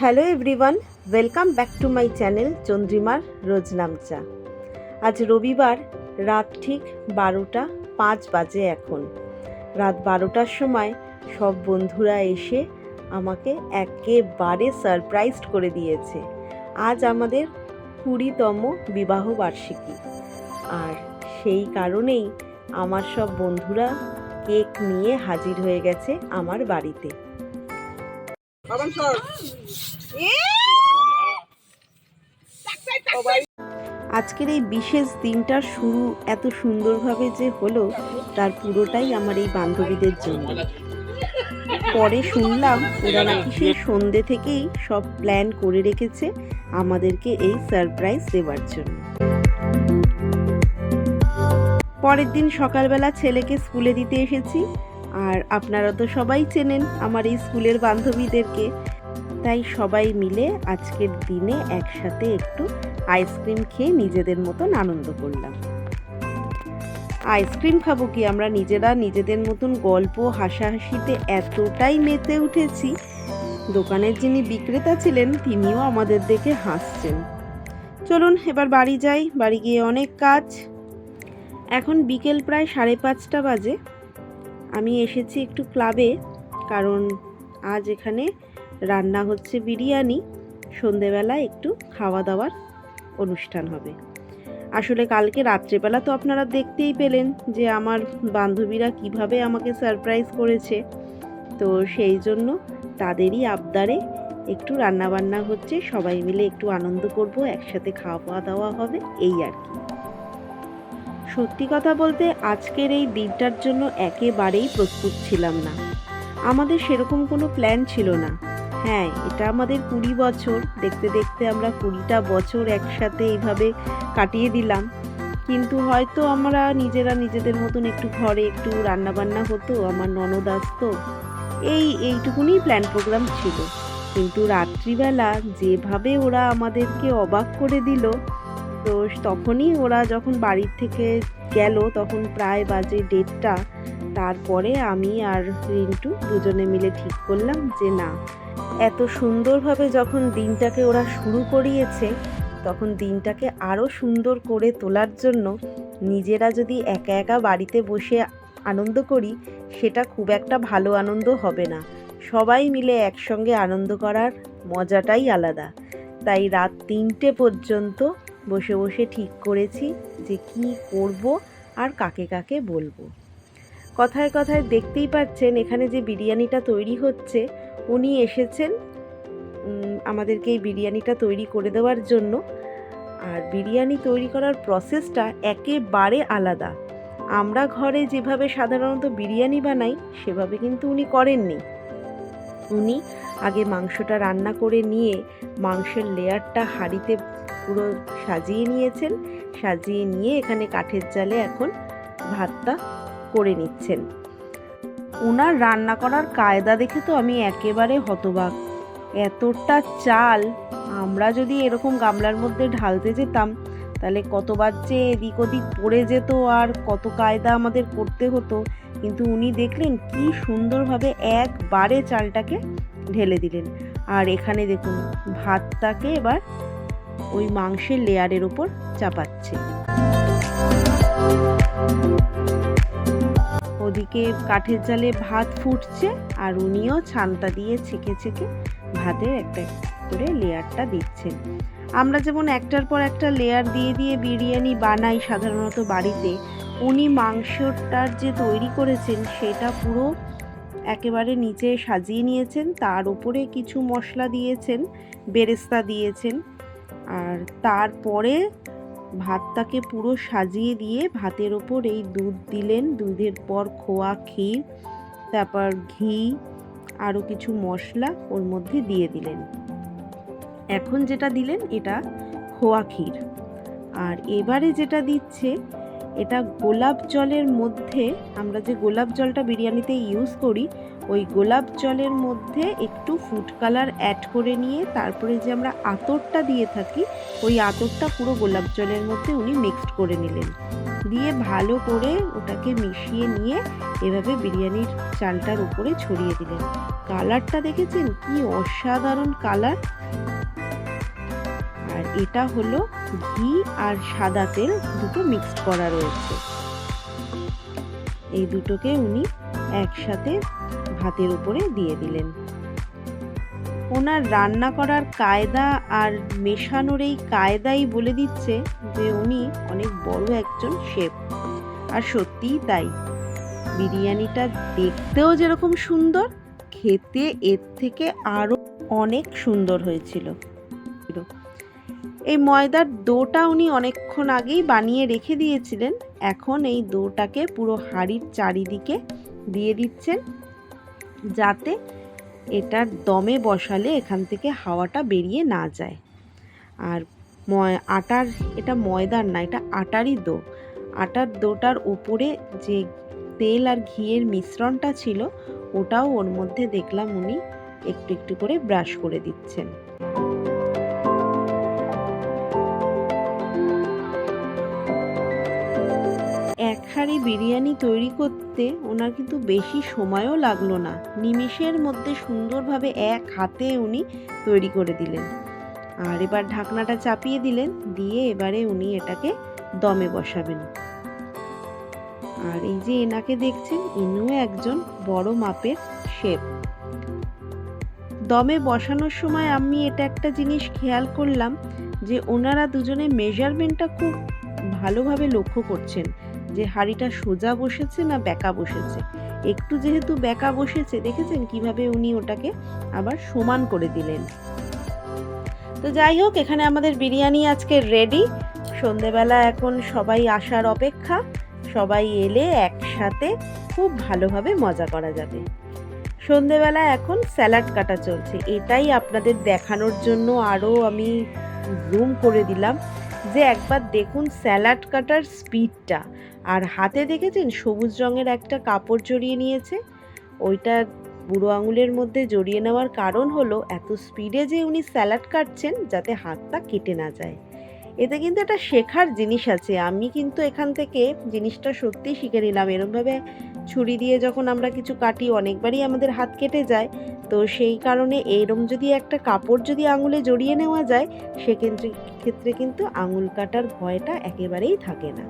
Hello everyone welcome back to my channel চন্দ্রিমার রোজনামচা আজ রবিবার, রাত ঠিক বারোটা পাঁচ বাজে এখন। রাত বারোটার সময় সব বন্ধুরা এসে আমাকে একেবারে সারপ্রাইজ করে দিয়েছে। আজ আমাদের কুড়িতম বিবাহ বার্ষিকী। আর সেই কারণেই আমার সব বন্ধুরা কেক নিয়ে হাজির হয়ে গেছে আমার বাড়িতে। আজকের এই বিশেষ দিনটার শুরু এত সুন্দরভাবে যে হলো তার পুরোটাই আমার এই বান্ধবীদের জন্য। পরে শুনলাম ওরা নাকি সেই সন্ধ্যে থেকেই সব প্ল্যান করে রেখেছে আমাদেরকে এই সারপ্রাইজ দেওয়ার জন্য। পরের দিন সকালবেলা ছেলেকে স্কুলে দিতে এসেছি। আর আপনারা তো সবাই চেনেন আমার এই স্কুলের বান্ধবীদেরকে। তাই সবাই মিলে আজকের দিনে একসাথে একটু আইসক্রিম খেয়ে নিজেদের মতন আনন্দ করলাম। আইসক্রিম খাব কি? আমরা নিজেরা নিজেদের মতন গল্প, হাসাহাসিতে এতটাই মেতে উঠেছি। দোকানের যিনি বিক্রেতা ছিলেন, তিনিও আমাদের দেখে হাসছেন। চলুন, এবার বাড়ি যাই। বাড়ি গিয়ে অনেক কাজ। এখন বিকেল প্রায় সাড়ে পাঁচটা বাজে। আমি এসেছি একটু ক্লাবে, কারণ আজ এখানে রান্না হচ্ছে বিরিয়ানি। সন্ধেবেলা একটু খাওয়া দাওয়ার অনুষ্ঠান হবে। আসলে কালকে রাত্রেবেলা তো আপনারা দেখতেই পেলেন যে আমার বান্ধবীরা কীভাবে আমাকে সারপ্রাইজ করেছে। তো সেই জন্য তাদেরই আবদারে একটু রান্নাবান্না হচ্ছে, সবাই মিলে একটু আনন্দ করব, একসাথে খাওয়া দাওয়া হবে, এই আর কি। সত্যি কথা বলতে আজকের এই দিনটার জন্য একেবারেই প্রস্তুত ছিলাম না। আমাদের সেরকম কোনো প্ল্যান ছিল না। হ্যাঁ এটা আমাদের কুড়ি বছর, দেখতে দেখতে আমরা কুড়িটা বছর একসাথে এইভাবে কাটিয়ে দিলাম। কিন্তু হয়তো আমরা নিজেরা নিজেদের মতন একটু ঘরে একটু রান্নাবান্না হতো, আমার ননদ আসতো। এই এইটুকুনি প্ল্যান প্রোগ্রাম ছিল। কিন্তু রাত্রিবেলা যেভাবে ওরা আমাদেরকে অবাক করে দিল তো তখনই ওরা যখন বাড়ির থেকে গেল, তখন প্রায় বাজে ডেটটা তারপরে আমি আর রিন্টু দুজনে মিলে ঠিক করলাম যে না, এত সুন্দরভাবে যখন দিনটাকে ওরা শুরু করিয়েছে, তখন দিনটাকে আরও সুন্দর করে তোলার জন্য নিজেরা যদি একা একা বাড়িতে বসে আনন্দ করি, সেটা খুব একটা ভালো আনন্দ হবে না। সবাই মিলে একসঙ্গে আনন্দ করার মজাটাই আলাদা। তাই রাত তিনটে পর্যন্ত বসে বসে ঠিক করেছি যে কি করব আর কাকে কাকে বলব। কথায় কথায় দেখতেই পাচ্ছেন এখানে যে বিরিয়ানিটা তৈরি হচ্ছে, উনি এসেছেন আমাদেরকে এই বিরিয়ানিটা তৈরি করে দেওয়ার জন্য। আর বিরিয়ানি তৈরি করার প্রসেসটা একেবারে আলাদা। আমরা ঘরে যেভাবে সাধারণত বিরিয়ানি বানাই, সেভাবে কিন্তু উনি করেননি। উনি আগে মাংসটা রান্না করে নিয়ে মাংসের লেয়ারটা হাঁড়িতে পুরো সাজিয়ে নিয়েছেন। সাজিয়ে নিয়ে এখানে কাঠের জালে এখন ভাতটা করে নিচ্ছেন। ওনার রান্না করার কায়দা দেখে তো আমি একেবারে হতবাক। এতটা চাল, আমরা যদি এরকম গামলার মধ্যে ঢালতে যেতাম, তাহলে কতবার যে এদিক ওদিক পড়ে যেত আর কত কায়দা আমাদের করতে হতো। কিন্তু উনি দেখলেন কি সুন্দরভাবে একবারে চালটাকে ঢেলে দিলেন। আর এখানে দেখুন, ভাতটাকে এবার ওই মাংসের লেয়ারের ওপর চাপাচ্ছে। ওদিকে কাঠের জালে ভাত ফুটছে আর উনিও ছানটা দিয়ে ছেঁকে ছেঁকে ভাতের একটা করে লেয়ারটা দিচ্ছেন। আমরা যেমন একটার পর একটা লেয়ার দিয়ে দিয়ে বিরিয়ানি বানাই সাধারণত বাড়িতে, উনি মাংসটার যে তৈরি করেছেন সেটা পুরো একেবারে নিচে সাজিয়ে নিয়েছেন, তার উপরে কিছু মশলা দিয়েছেন, বেরেস্তা দিয়েছেন আর তারপরে ভাতটাকে পুরো সাজিয়ে দিয়ে ভাতের ওপর এই দুধ দিলেন। দুধের পর খোয়া ক্ষীর, তারপর ঘি আরও কিছু মশলা ওর মধ্যে দিয়ে দিলেন। এখন যেটা দিলেন এটা খোয়া ক্ষীর। আর এবারে যেটা দিচ্ছে, এটা গোলাপ জলের মধ্যে আমরা যে গোলাপ জলটা বিরিয়ানিতে ইউজ করি ওই গোলাপ জলের মধ্যে একটু ফুড কালার অ্যাড করে নিয়ে তারপরে যে আমরা আতরটা দিয়ে থাকি, ওই আতরটা পুরো গোলাপ জলের মধ্যে উনি মিক্সড করে নিলেন। দিয়ে ভালো করে ওটাকে মিশিয়ে নিয়ে এভাবে বিরিয়ানির চালটার উপরে ছড়িয়ে দিলেন। কালারটা দেখেছেন? কি অসাধারণ কালার! আর এটা হলো ঘি আর সাদা তেল দুটো মিক্সড করা রয়েছে। এই দুটোকে উনি একসাথে ভাতের উপরে দিয়ে দিলেন। ওনার রান্না করার কায়দা আর মেশানোর এই কায়দাই বলে দিচ্ছে যে উনি অনেক বড় একজন শেফ। আর সত্যিই তাই। বিরিয়ানিটা দেখতেও যেরকম সুন্দর, খেতে এর থেকে আরও অনেক সুন্দর হয়েছিল। এই ময়দার দোটা উনি অনেকক্ষণ আগেই বানিয়ে রেখে দিয়েছিলেন। এখন এই দোটাকে পুরো হাঁড়ির চারিদিকে দিয়ে দিচ্ছেন। যাতে এটার দমে বসালে এখান থেকে হাওয়াটা বেরিয়ে না যায়। আর ময়, আটার, এটা ময়দার না, এটা আটারই দো। আটার দোটার উপরে যে তেল আর ঘিয়ের মিশ্রণটা ছিল, ওটাও ওর মধ্যে দেখলাম উনি একটু একটু করে ব্রাশ করে দিচ্ছেন। হাঁড়ি বিরিয়ানি তৈরি করতে ওনার কিন্তু বেশি সময়ও লাগল না। নিমিষের মধ্যে সুন্দরভাবে এক হাতে উনি তৈরি করে দিলেন। আর এবার ঢাকনাটা চাপিয়ে দিলেন, দিয়ে এবারে উনি এটাকে দমে বসাবেন। আর এই যে এনাকে দেখছেন, ইনিও একজন বড় মাপের শেফ। দমে বসানোর সময় আমি এটা একটা জিনিস খেয়াল করলাম যে ওনারা দুজনে মেজারমেন্টটা খুব ভালোভাবে লক্ষ্য করছেন। যে হাঁড়িটা সোজা বসেছে না বেঁকা বসেছে। একটু যেহেতু বেঁকা বসেছে, দেখেছেন কীভাবে উনি ওটাকে আবার সমান করে দিলেন। তো যাই হোক, এখানে আমাদের বিরিয়ানি আজকে রেডি সন্ধেবেলা এখন সবাই আসার অপেক্ষা। সবাই এলে একসাথে খুব ভালোভাবে মজা করা যাবে। সন্ধেবেলা এখন স্যালাড কাটা চলছে। এটাই আপনাদের দেখানোর জন্য আরও আমি জুম করে দিলাম। যে একবার দেখুন স্যালাড কাটার স্পিডটা। আর হাতে দেখেছেন? সবুজ রঙের একটা কাপড় জড়িয়ে নিয়েছে। ওইটা বুড়ো আঙুলের মধ্যে জড়িয়ে নেওয়ার কারণ হলো, এত স্পিডে যে উনি স্যালাড কাটছেন যাতে হাতটা কেটে না যায়। এতে কিন্তু একটা শেখার জিনিস আছে। আমি কিন্তু এখান থেকে জিনিসটা সত্যি শিখে নিলাম। এরমভাবে ছুরি দিয়ে যখন আমরা কিছু কাটি, অনেকবারই আমাদের হাত কেটে যায়। তো সেই কারণে এরম যদি একটা কাপড় যদি আঙুলে জড়িয়ে নেওয়া যায়, সেক্ষেত্রে, ক্ষেত্রে কিন্তু আঙুল কাটার ভয়টা একেবারেই থাকে না।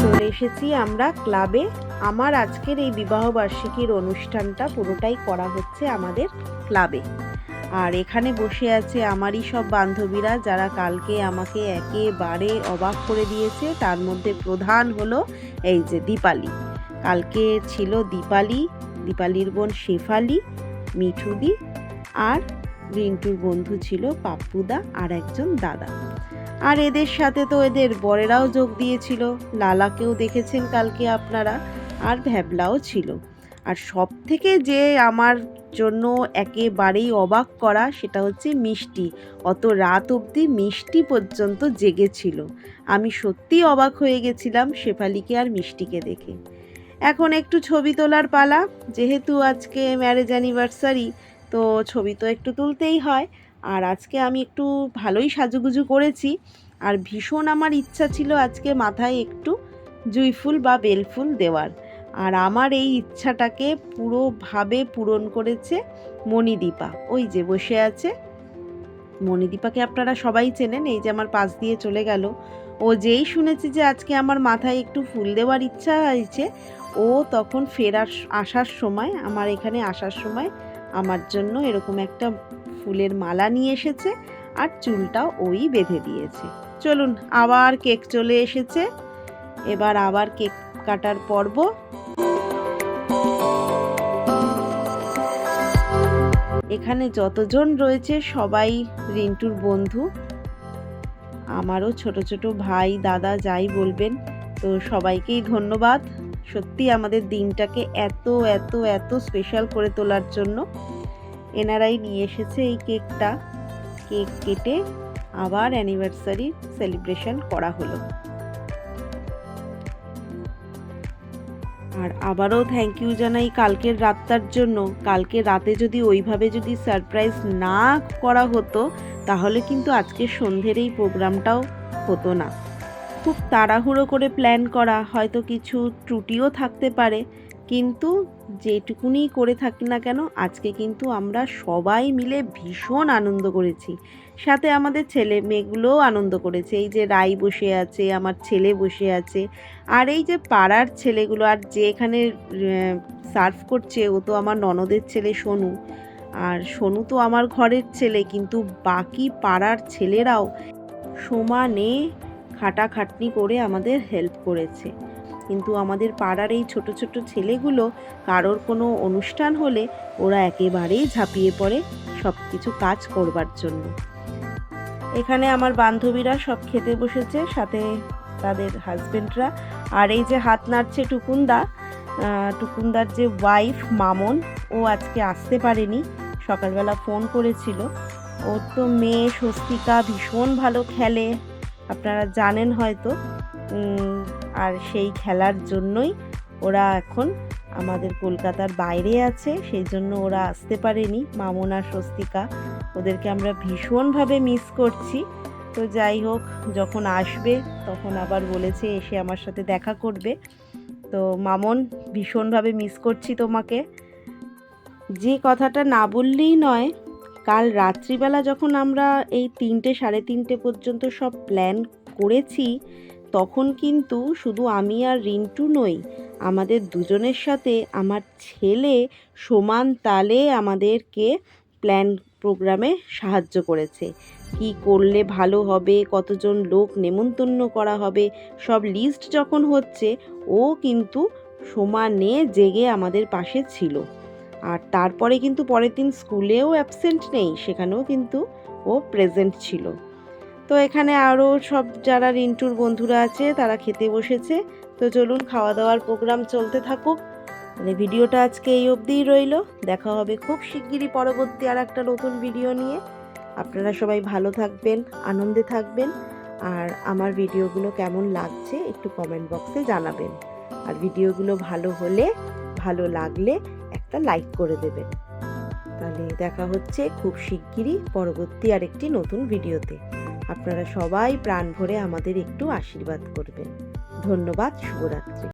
চলে এসেছি আমরা ক্লাবে। আমার আজকের এই বিবাহবার্ষিকীর অনুষ্ঠানটা পুরোটাই করা হচ্ছে আমাদের ক্লাবে। আর এখানে বসে আছে আমারই সব বান্ধবীরা যারা কালকে আমাকে একেবারে অবাক করে দিয়েছে। তার মধ্যে প্রধান হলো এই যে দীপালি। কালকে ছিল দীপালি, দীপালির বোন শেফালি, মিঠুদি আর রিন্টুর বন্ধু ছিল পাপ্পুদা আর একজন দাদা। আর এদের সাথে তো এদের বরেরাও যোগ দিয়েছিল। লালাকেও দেখেছেন কালকে আপনারা, আর ভ্যাবলাও ছিল। আর সব থেকে যে আমার জন্য একেবারেই অবাক করা সেটা হচ্ছে মিষ্টি। অত রাত অবধি মিষ্টি পর্যন্ত জেগেছিল। আমি সত্যি অবাক হয়ে গেছিলাম শেফালিকে আর মিষ্টিকে দেখে। এখন একটু ছবি তোলার পালা। যেহেতু আজকে ম্যারেজ অ্যানিভার্সারি তো ছবি তো একটু তুলতেই হয়। আর আজকে আমি একটু ভালোই সাজুগুজু করেছি। আর ভীষণ আমার ইচ্ছা ছিল আজকে মাথায় একটু জুঁইফুল বা বেলফুল দেওয়ার। আর আমার এই ইচ্ছাটাকে পুরোভাবে পূরণ করেছে মণিদীপা। ওই যে বসে আছে। মণিদীপাকে আপনারা সবাই চেনেন, এই যে আমার পাশ দিয়ে চলে গেল। ও যেই শুনেছে যে আজকে আমার মাথায় একটু ফুল দেওয়ার ইচ্ছা হয়েছে, ও তখন ফেরার আসার সময়, আমার এখানে আসার সময় আমার জন্য এরকম একটা ফুলের মালা নিয়ে এসেছে আর চুলটাও ওই বেঁধে দিয়েছে। চলুন, আবার কেক চলে এসেছে। এবার আবার কেক কাটার পর্ব। এখানে যতজন রয়েছে, সবাই রিন্টুর বন্ধু। আমারও ছোট ছোট ভাই, দাদা, যাই বলবেন, তো সবাইকেই ধন্যবাদ। সত্যি আমাদের দিনটাকে এত এত এত স্পেশাল করে তোলার জন্য এনারাই নিয়ে এসেছে এই কেকটা। কেক কেটে আবার অ্যানিভার্সারি সেলিব্রেশন করা হলো। আর আবারও থ্যাংক ইউ জানাই কালকের রাতটার জন্য। কালকে রাতে যদি ওইভাবে যদি সারপ্রাইজ না করা হতো, তাহলে কিন্তু আজকে সন্ধ্যের এই প্রোগ্রামটাও হতো না। খুব তাড়াহুড়ো করে প্ল্যান করা, হয়তো কিছু ত্রুটিও থাকতে পারে। কিন্তু যেটুকুনি করে থাকি না কেন, আজকে কিন্তু আমরা সবাই মিলে ভীষণ আনন্দ করেছি। সাথে আমাদের ছেলে মেয়েগুলোও আনন্দ করেছে। এই যে রাই বসে আছে, আমার ছেলে বসে আছে, আর এই যে পাড়ার ছেলেগুলো, আর যে এখানে সার্ভ করছে, ও তো আমার ননদের ছেলে সোনু। আর সোনু তো আমার ঘরের ছেলে, কিন্তু বাকি পাড়ার ছেলেরাও সমানে খাটাখাটনি করে আমাদের হেল্প করেছে। কিন্তু আমাদের পাড়ার এই ছোট ছোট ছেলেগুলো কারোর কোনো অনুষ্ঠান হলে ওরা একেবারেই ঝাঁপিয়ে পড়ে সব কিছু কাজ করবার জন্য। এখানে আমার বান্ধবীরা সব খেতে বসেছে, সাথে তাদের হাজবেন্ডরা আর এই যে হাত নাড়ছে টুকুন্দা টুকুন্দার যে ওয়াইফ মামন, ও আজকে আসতে পারেনি, সকালবেলা ফোন করেছিল। ওর তো মেয়ে স্বস্তিকা ভীষণ ভালো খেলে। আপনারা জানেন হয়তো আর সেই খেলার জন্যই ওরা এখন আমাদের কলকাতার বাইরে আছে, সেই জন্য ওরা আসতে পারেনি। মামন, স্বস্তিকা, ওদেরকে আমরা ভীষণভাবে মিস করছি। তো যাই হোক, যখন আসবে, তখন আবার বলেছে এসে আমার সাথে দেখা করবে। তো মামন, ভীষণভাবে মিস করছি তোমাকে। যে কথাটা না বললেই নয় কাল রাত্রিবেলা যখন আমরা এই তিনটে, সাড়ে তিনটে পর্যন্ত সব প্ল্যান করেছি, তখন কিন্তু শুধু আমি আর রিন্টু নই, আমাদের দুজনের সাথে আমার ছেলে সমান তালে আমাদেরকে প্ল্যান প্রোগ্রামে সাহায্য করেছে। কি করলে ভালো হবে, কতজন লোক নেমন্তন্ন করা হবে, সব লিস্ট যখন হচ্ছে, ও কিন্তু সমানে জেগে আমাদের পাশে ছিল। আর তারপরে কিন্তু পরের দিন স্কুলেও অ্যাবসেন্ট নেই, সেখানেও কিন্তু ও প্রেজেন্ট ছিল। তো এখানে আরও সব যারা রিন্টুর বন্ধুরা আছে, তারা খেতে বসেছে। তো চলুন খাওয়া দাওয়ার প্রোগ্রাম চলতে থাকুক। মানে ভিডিওটা আজকে এই অবধিই রইল। দেখা হবে খুব শিগগিরই পরবর্তী আর একটা নতুন ভিডিও নিয়ে। আপনারা সবাই ভালো থাকবেন, আনন্দে থাকবেন। আর আমার ভিডিওগুলো কেমন লাগছে একটু কমেন্ট বক্সে জানাবেন। আর ভিডিওগুলো ভালো হলে, ভালো লাগলে একটা লাইক করে দেবেন তাহলে দেখা হচ্ছে খুব শিগগিরই পরবর্তী আরেকটি নতুন ভিডিওতে। আপনারা সবাই প্রাণ ভরে আমাদের একটু আশীর্বাদ করবেন। ধন্যবাদ, শুভরাত্রি।